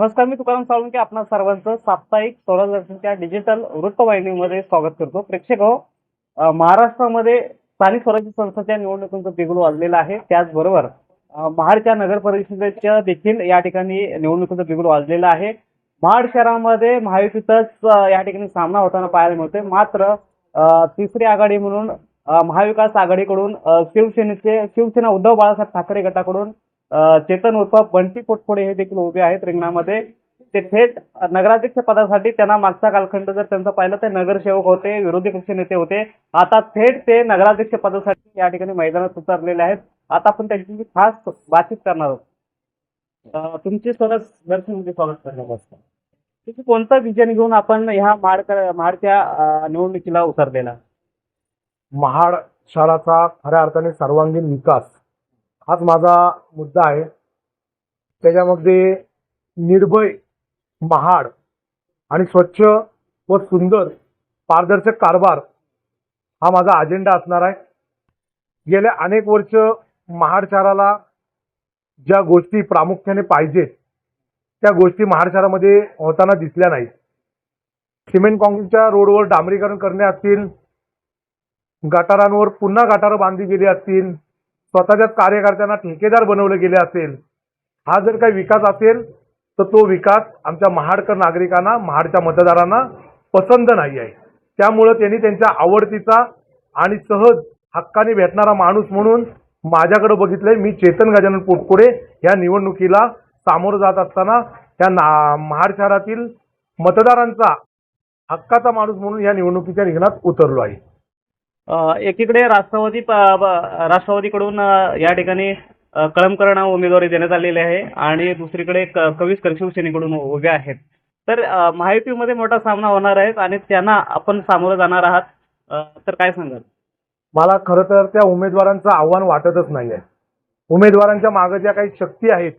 नमस्कार मी तुकाराम साळुंके आपणा सर्वांचं साप्ताहिक स्वराज्याच्या डिजिटल वृत्तवाहिनीमध्ये स्वागत करतो. प्रेक्षक हो महाराष्ट्रामध्ये स्थानिक स्वराज्य संस्थेच्या निवडणुकांचं बिगुल वाजलेलं आहे. त्याचबरोबर महाडच्या नगर परिषदेच्या देखील या ठिकाणी निवडणुकीचं बिगुल वाजलेलं आहे. महाड शहरामध्ये महायुतीचाच या ठिकाणी सामना होताना पाहायला मिळतोय. मात्र तिसरी आघाडी म्हणून महाविकास आघाडीकडून शिवसेनेचे शिवसेना उद्धव बाळासाहेब ठाकरे गटाकडून चेतन उर्फ बंटी पोटफोडे हे देखील उभे आहेत रिंगणामध्ये. ते थेट नगराध्यक्ष पदासाठी त्यांना मागचा कालखंड जर त्यांचा पाहिलं तर नगरसेवक होते विरोधी पक्ष नेते होते. आता थेट ते नगराध्यक्ष पदासाठी या ठिकाणी मैदानात उतरलेले आहेत. आता आपण त्यांची खास बातचीत करणार आहोत. तुमचे सरस दर्शनमध्ये स्वागत करणार तुम्ही कोणता विजन घेऊन आपण ह्या माड महाडच्या निवडणुकीला उतरलेला? महाड शहराचा खऱ्या अर्थाने सर्वांगीण विकास हाच माझा मुद्दा आहे. त्याच्यामध्ये निर्भय महाड आणि स्वच्छ व सुंदर पारदर्शक कारभार हा माझा अजेंडा असणार आहे. गेल्या अनेक वर्ष महाड शहराला ज्या गोष्टी प्रामुख्याने पाहिजेत त्या गोष्टी महाड शहरामध्ये होताना दिसल्या नाहीत. सिमेंट काँक्रीटच्या रोडवर डांबरीकरण करणे असतील गटारांवर पुन्हा गटारं बांधली गेली असतील स्वतःच्याच कार्यकर्त्यांना ठेकेदार बनवलं गेले असेल हा जर काही विकास असेल तर तो विकास आमच्या महाडकर नागरिकांना महाडच्या मतदारांना पसंत नाही आहे. त्यामुळं त्यांनी त्यांच्या आवडतीचा आणि सहज हक्काने भेटणारा माणूस म्हणून माझ्याकडे बघितलंय मी चेतन गजानन पोटकुडे या निवडणुकीला सामोरं जात असताना त्या ना महाड शहरातील मतदारांचा हक्काचा माणूस म्हणून या निवडणुकीच्या रिंगणात उतरलो आहे. एकीकडे राष्ट्रवादी राष्ट्रवादीकडून या ठिकाणी अ, कळमकरांना उमेदवारी देण्यात आलेली आहे आणि दुसरीकडे क- कविस्कर शिवसेनेकडून उभे आहेत. तर महायुतीमध्ये मोठा सामना होणार आहे आणि त्यांना आपण सामोरं जाणार आहात. तर काय सांगाल? मला खरं तर त्या उमेदवारांचं आव्हान वाटतच नाही आहे उमेदवारांच्या मागे ज्या काही शक्ती आहेत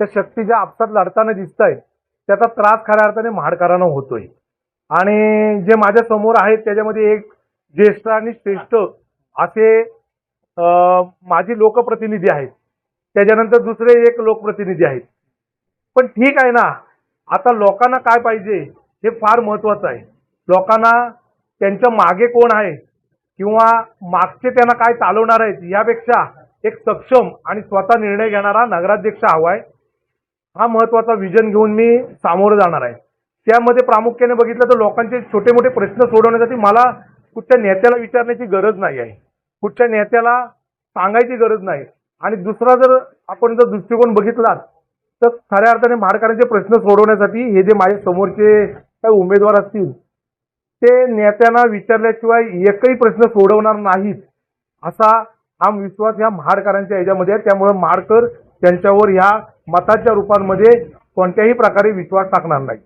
त्या शक्ती ज्या आपसात लढताना दिसत आहेत त्याचा त्रास खऱ्या अर्थाने महाडकरांना होतोय. आणि जे माझ्यासमोर आहेत त्याच्यामध्ये एक ज्येष्ठ आणि श्रेष्ठ असे माझी लोकप्रतिनिधी आहेत. त्याच्यानंतर दुसरे एक लोकप्रतिनिधी आहेत. पण ठीक आहे ना आता लोकांना काय पाहिजे हे फार महत्वाचं आहे. लोकांना त्यांच्या मागे कोण आहे किंवा मागचे त्यांना काय चालवणार आहेत यापेक्षा एक सक्षम आणि स्वतः निर्णय घेणारा नगराध्यक्ष हवा आहे. हा महत्त्वाचा विजन घेऊन मी सामोरं जाणार आहे. त्यामध्ये प्रामुख्याने बघितलं तर लोकांचे छोटे मोठे प्रश्न सोडवण्यासाठी मला कुठच्या नेत्याला विचारण्याची गरज नाही आहे. कुठच्या नेत्याला सांगायची गरज नाही. आणि दुसरा जर आपण जर दृष्टिकोन बघितला तर खऱ्या अर्थाने महाडकरांचे प्रश्न सोडवण्यासाठी हे जे माझ्या समोरचे काही उमेदवार असतील ते नेत्यांना विचारल्याशिवाय एकही प्रश्न सोडवणार नाहीत असा हा विश्वास या महाडकरांच्या याच्यामध्ये आहे. त्यामुळे महाडकर त्यांच्यावर ह्या मताच्या रूपांमध्ये कोणत्याही प्रकारे विश्वास टाकणार नाही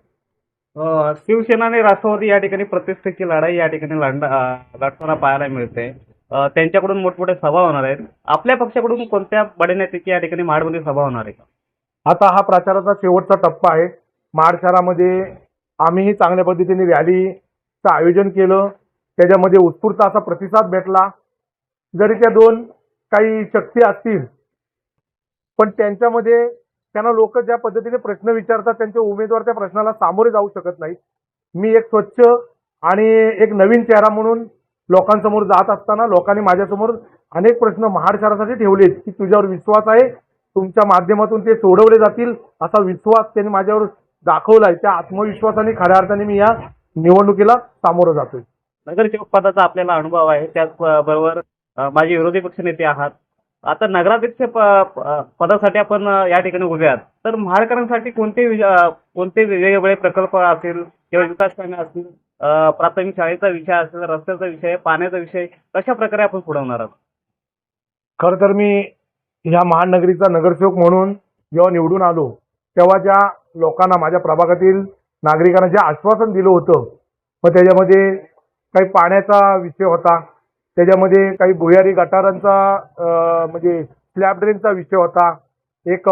शिवसेना आणि राष्ट्रवादी या ठिकाणी प्रतिष्ठेची लढाई या ठिकाणी लढताना पाहायला मिळते. त्यांच्याकडून मोठमोठ्या सभा होणार आहेत. आपल्या पक्षाकडून कोणत्या बडे नेत्याची या ठिकाणी माडमध्ये सभा होणार आहे? का आता हा प्रचाराचा शेवटचा टप्पा आहे. माड शहरामध्ये आम्हीही चांगल्या पद्धतीने रॅलीचं आयोजन केलं. त्याच्यामध्ये उत्स्फूर्त असा प्रतिसाद भेटला. जरी त्या दोन काही शक्ती असतील पण त्यांच्यामध्ये त्यांना लोक ज्या पद्धतीने प्रश्न विचारतात त्यांचे उमेदवार त्या प्रश्नाला सामोरे जाऊ शकत नाहीत. मी एक स्वच्छ आणि एक नवीन चेहरा म्हणून लोकांसमोर जात असताना लोकांनी माझ्यासमोर अनेक प्रश्न महाड शहरासाठी ठेवलेत की तुझ्यावर विश्वास आहे तुमच्या माध्यमातून ते सोडवले जातील असा विश्वास त्यांनी माझ्यावर दाखवलाय. त्या आत्मविश्वासाने खऱ्या अर्थाने मी या निवडणुकीला सामोरं जातोय. नगरसेवक पदाचा आपल्याला अनुभव आहे. त्याचबरोबर माझे विरोधी पक्षनेते आहात. आता नगराध्यक्ष प- पदासाठी आपण या ठिकाणी उभे आहात तर महाराष्ट्रांसाठी कोणते कोणते वेगवेगळे प्रकल्प असतील किंवा विकास कामे असतील प्राथमिक शाळेचा विषय असेल रस्त्याचा विषय पाण्याचा विषय कशा प्रकारे आपण पुढवणार आहोत? खर तर मी ह्या महानगरीचा नगरसेवक म्हणून जेव्हा निवडून आलो तेव्हा ज्या लोकांना माझ्या प्रभागातील नागरिकांना जे आश्वासन दिलं होतं मग त्याच्यामध्ये काही पाण्याचा विषय होता त्याच्यामध्ये काही भुयारी गटारांचा म्हणजे स्लॅब ड्रेनचा विषय होता. एक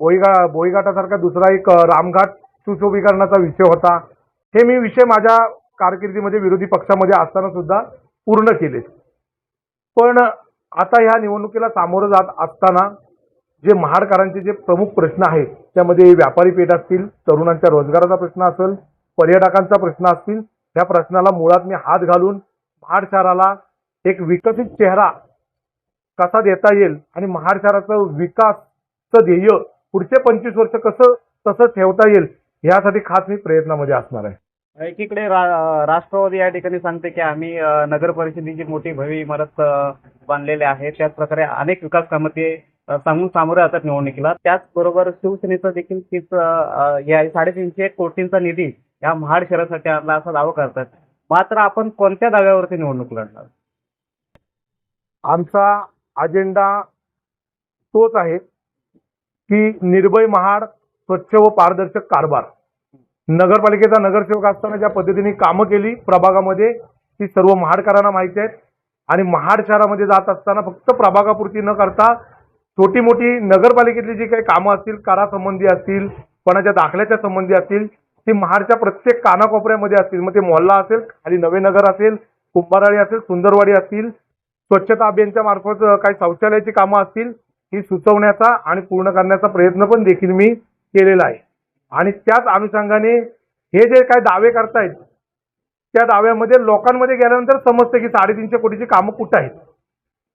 भोईगा भोईघाटासारखा दुसरा एक रामघाट सुशोभीकरणाचा विषय होता. हे मी विषय माझ्या कारकिर्दीमध्ये विरोधी पक्षामध्ये असताना सुद्धा पूर्ण केले पण आता ह्या निवडणुकीला सामोरं जात असताना जे महाडकरांचे जे प्रमुख प्रश्न आहेत त्यामध्ये व्यापारी पेठ असतील तरुणांच्या रोजगाराचा प्रश्न असेल पर्यटकांचा प्रश्न असतील त्या प्रश्नाला मुळात मी हात घालून महाड शहराला एक विकसित चेहरा कसा देता येईल आणि महाड शहराचं विकासचं ध्येय पुढचे पंचवीस वर्ष कसं तसं ठेवता येईल यासाठी खास मी प्रयत्नामध्ये असणार आहे. एकीकडे राष्ट्रवादी या ठिकाणी सांगते की आम्ही नगर परिषदेची मोठी भव्य इमारत बांधलेली आहे. त्याच प्रकारे अनेक विकास कामं ते सांगून सामोरे जातात निवडणुकीला. त्याचबरोबर शिवसेनेचा देखील तीच या साडेतीनशे कोटींचा निधी या महाड शहरासाठी आणला असा दावा करतात. मात्र आपण कोणत्या दाव्यावरती निवडणूक लढणार? आमचा अजेंडा तोच आहे की निर्भय महाड स्वच्छ व पारदर्शक कारभार. नगरपालिकेचा नगरसेवक असताना ज्या पद्धतीने कामं केली प्रभागामध्ये ती सर्व महाडकरांना माहिती आहेत. आणि महाड शहरामध्ये जात असताना फक्त प्रभागापुरती न करता छोटी मोठी नगरपालिकेतली जी काही कामं असतील करासंबंधी असतील कोणाच्या दाखल्याच्या संबंधी असतील ती महाडच्या प्रत्येक कानाकोपऱ्यामध्ये असतील. मग ते मोहल्ला असेल खाली नवे नगर असेल कुंभाराळी असेल सुंदरवाडी असतील स्वच्छता अभियानच्या मार्फत काही शौचालयाची कामं असतील ही सुचवण्याचा आणि पूर्ण करण्याचा प्रयत्न पण देखील मी केलेला आहे. आणि त्याच अनुषंगाने हे जे काही दावे करतायत त्या दाव्यामध्ये लोकांमध्ये गेल्यानंतर समजतं की साडेतीनशे कोटीची कामं कुठं आहेत.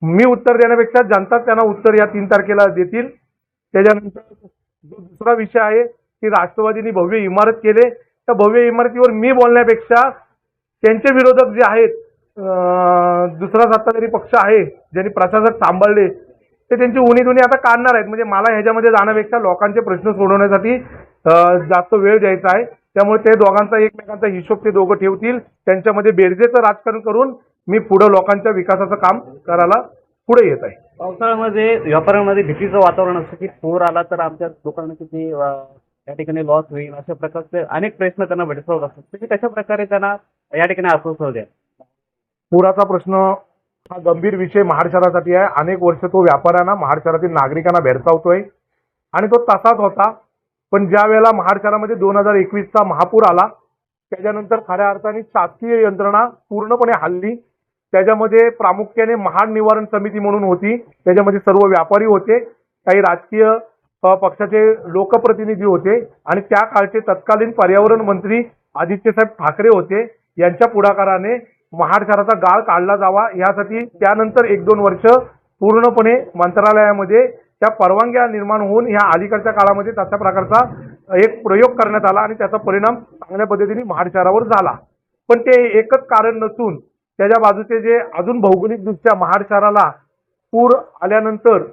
मी उत्तर देण्यापेक्षा जनता त्यांना उत्तर या तीन तारखेला देतील. त्याच्यानंतर जो दुसरा विषय आहे की राष्ट्रवादीने भव्य इमारत केले. त्या भव्य इमारतीवर मी बोलण्यापेक्षा त्यांचे विरोधक जे आहेत दुसरा सत्ताधारी पक्ष आहे ज्यांनी प्रशासक सांभाळले ते त्यांची उणी दुनी आता काढणार आहेत. म्हणजे मला ह्याच्यामध्ये जाण्यापेक्षा लोकांचे प्रश्न सोडवण्यासाठी जास्त वेळ द्यायचा आहे. त्यामुळे ते दोघांचा एकमेकांचा हिशोब ते दोघं ठेवतील. त्यांच्यामध्ये बेरजेचं राजकारण करून मी पुढं लोकांच्या विकासाचं काम करायला पुढे येत आहे. पावसाळ्यामध्ये व्यापाऱ्यांमध्ये भीतीचं वातावरण असतं की पूर आला तर आमच्या दुकानात किती या ठिकाणी लॉस होईल? अशा प्रकारचे अनेक प्रश्न त्यांना भेडसावत असतात. तुम्ही कशा प्रकारे त्यांना या ठिकाणी आश्वासन द्या पुराचा प्रश्न हा गंभीर विषय महाड शहरासाठी आहे. अनेक वर्ष तो व्यापाऱ्यांना महाड शहरातील नागरिकांना भेडसावतोय. आणि तो तसाच होता. पण ज्या वेळेला महाड शहरामध्ये दोन हजार एकवीसचा महापूर आला त्याच्यानंतर खऱ्या अर्थाने शासकीय यंत्रणा पूर्णपणे हल्ली. त्याच्यामध्ये प्रामुख्याने महाड निवारण समिती म्हणून होती. त्याच्यामध्ये सर्व व्यापारी होते. काही राजकीय पक्षाचे लोकप्रतिनिधी होते. आणि त्या काळचे तत्कालीन पर्यावरण मंत्री आदित्यसाहेब ठाकरे होते. यांच्या पुढाकाराने महाड शहराचा गाळ काढला जावा यासाठी त्यानंतर एक दोन वर्ष पूर्णपणे मंत्रालयामध्ये त्या परवानग्या निर्माण होऊन ह्या अलीकडच्या काळामध्ये तशा प्रकारचा एक प्रयोग करण्यात आला आणि त्याचा परिणाम चांगल्या पद्धतीने महाड शहरावर झाला. पण ते एकच कारण नसून त्याच्या बाजूचे जे अजून भौगोलिकदृष्ट्या महाड शहराला पूर आल्यानंतर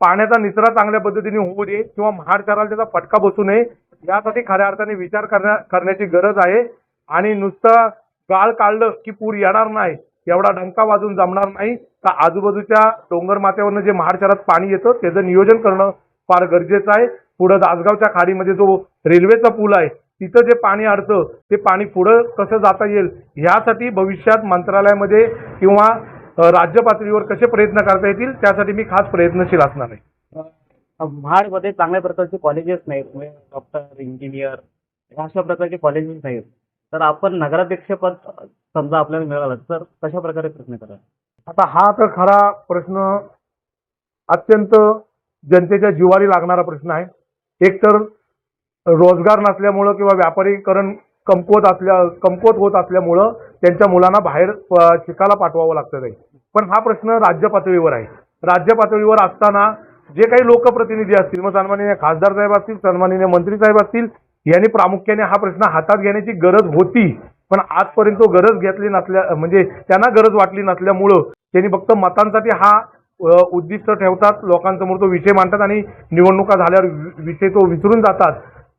पाण्याचा निचरा चांगल्या पद्धतीने होऊ दे किंवा महाड शहराला त्याचा फटका बसू नये यासाठी खऱ्या अर्थाने विचार करण्या करण्याची गरज आहे. आणि नुसतं गाळ काढलं की पूर येणार नाही. एवढा डंका वाजून जमणार नाही. का आजूबाजूच्या डोंगर माथ्यावरनं जे महाड शहरात पाणी येतं त्याचं नियोजन करणं फार गरजेचं आहे. पुढं दासगावच्या खाडीमध्ये जो रेल्वेचा पूल आहे तिथं जे पाणी अडतं ते पाणी पुढं कसं जाता येईल ह्यासाठी भविष्यात मंत्रालयामध्ये किंवा राज्य पातळीवर कसे प्रयत्न करता येतील त्यासाठी मी खास प्रयत्नशील असणार आहे. महाडमध्ये चांगल्या प्रकारचे कॉलेजेस नाहीत. डॉक्टर इंजिनियर अशा प्रकारचे कॉलेजेस नाहीत. तर आपण नगराध्यक्षपद समजा आपल्याला मिळालं तर कशा प्रकारे प्रयत्न करा आता हा तर खरा प्रश्न अत्यंत जनतेच्या जिवारी लागणारा प्रश्न आहे. एकतर रोजगार नसल्यामुळं किंवा व्यापारीकरण कमकुवत असल्या कमकुवत होत असल्यामुळं त्यांच्या मुलांना बाहेर शिकायला पाठवावं लागतं आहे पण हा प्रश्न राज्य पातळीवर आहे. राज्य पातळीवर असताना जे काही लोकप्रतिनिधी असतील मग सन्माननीय खासदार साहेब असतील सन्माननीय मंत्री साहेब असतील यांनी प्रामुख्याने हा प्रश्न हातात घेण्याची गरज होती. पण आजपर्यंत तो गरज घेतली नसल्या म्हणजे त्यांना गरज वाटली नसल्यामुळं त्यांनी फक्त मतांसाठी हा उद्दिष्ट ठेवतात. लोकांसमोर तो विषय मांडतात आणि निवडणुका झाल्यावर विषय तो विसरून जातात.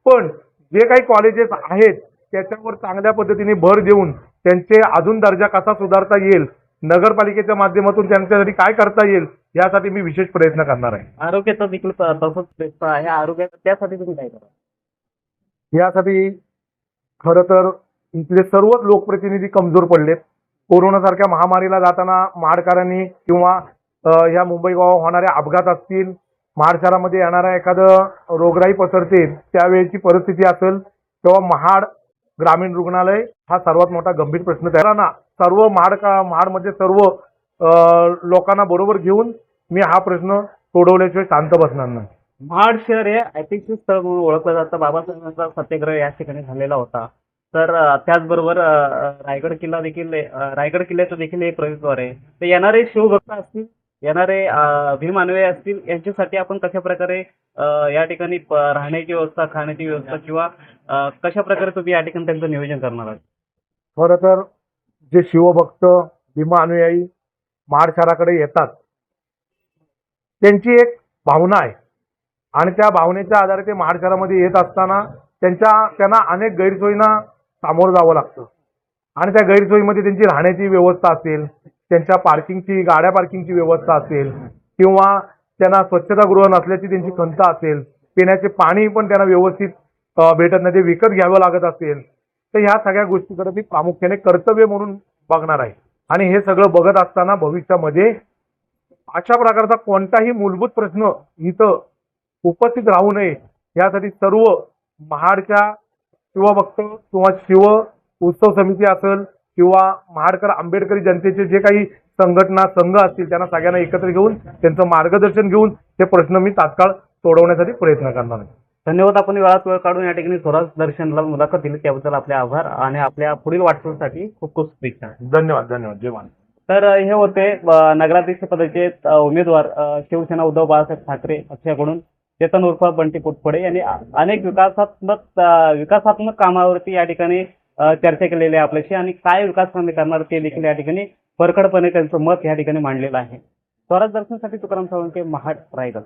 पण जे काही कॉलेजेस आहेत त्याच्यावर चांगल्या पद्धतीने भर देऊन त्यांचे अजून दर्जा कसा सुधारता येईल नगरपालिकेच्या माध्यमातून त्यांच्यासाठी काय करता येईल यासाठी मी विशेष प्रयत्न करणार आहे. आरोग्याचा देखील तसंच आहे आरोग्याचा त्यासाठी तुम्ही काय करा? यासाठी खरं तर इथले सर्वच लोकप्रतिनिधी कमजोर पडलेत. कोरोनासारख्या महामारीला जाताना महाडकरांनी किंवा या मुंबई गोवा होणाऱ्या अपघात असतील महाड शहरामध्ये येणारा एखादं रोगराई पसरते त्यावेळेची परिस्थिती असेल तेव्हा महाड ग्रामीण रुग्णालय हा सर्वात मोठा गंभीर प्रश्न त्याला ना सर्व महाड का महाडमध्ये सर्व लोकांना बरोबर घेऊन मी हा प्रश्न सोडवल्याशिवाय शांत बसणार नाही. महाड शहर हे ऐतिहासिक स्थळ म्हणून ओळखलं जातं. बाबासाहेबांचा सत्याग्रह या ठिकाणी झालेला होता. तर त्याचबरोबर रायगड किल्ला देखील रायगड किल्ल्याचं देखील एक प्रवेशद्वार आहे. तर येणारे शिवभक्त असतील येणारे अं, असतील यांच्यासाठी आपण कशा प्रकारे या ठिकाणी राहण्याची व्यवस्था खाण्याची व्यवस्था किंवा कशा प्रकारे तुम्ही या ठिकाणी त्यांचं नियोजन करणार आहात? खरं तर जे शिवभक्त भीमा अनुयायी महाड शहराकडे येतात त्यांची एक भावना आहे. आणि त्या भावनेच्या आधारे ते महाड शहरामध्ये येत असताना त्यांच्या त्यांना अनेक गैरसोयींना सामोरं जावं लागतं. आणि त्या गैरसोयीमध्ये त्यांची राहण्याची व्यवस्था असेल त्यांच्या पार्किंगची गाड्या पार्किंगची व्यवस्था असेल किंवा त्यांना स्वच्छतागृह नसल्याची त्यांची खंत असेल पिण्याचे पाणी पण त्यांना व्यवस्थित भेटत नाही ते विकत घ्यावं लागत असेल तर ह्या सगळ्या गोष्टीकडे मी प्रामुख्याने कर्तव्य म्हणून बघणार आहे. आणि हे सगळं बघत असताना भविष्यामध्ये अशा प्रकारचा कोणताही मूलभूत प्रश्न इथं उपस्थित राहू नये. यासाठी सर्व महाडच्या शिवभक्त किंवा शिव उत्सव समिती असेल किंवा महाडकर आंबेडकरी जनतेचे जे काही संघटना संघ असतील त्यांना सगळ्यांना एकत्र घेऊन त्यांचं मार्गदर्शन घेऊन हे प्रश्न मी तात्काळ सोडवण्यासाठी प्रयत्न करणार आहे. धन्यवाद. आपण वेळात वेळ काढून या ठिकाणी स्वराज दर्शनला मुलाखत दिली. त्याबद्दल आपले आभार आणि आपल्या पुढील वाटचालीसाठी खूप खूप शुभेच्छा. धन्यवाद धन्यवाद. जय मान तर हे होते नगराध्यक्ष पदाचे उमेदवार शिवसेना उद्धव बाळासाहेब ठाकरे पक्षाकडून. चेतन उर्फ बंटी पोटफोडे यांनी अनेक विकासात्मक विकासात्मक कामावरती या ठिकाणी चर्चा केलेली आहे आपल्याशी आणि काय विकास कामे करणार ते देखील या ठिकाणी परखडपणे त्यांचं मत या ठिकाणी मांडलेलं आहे. स्वराज दर्शनसाठी तुकाराम सावंत महाड रायगड.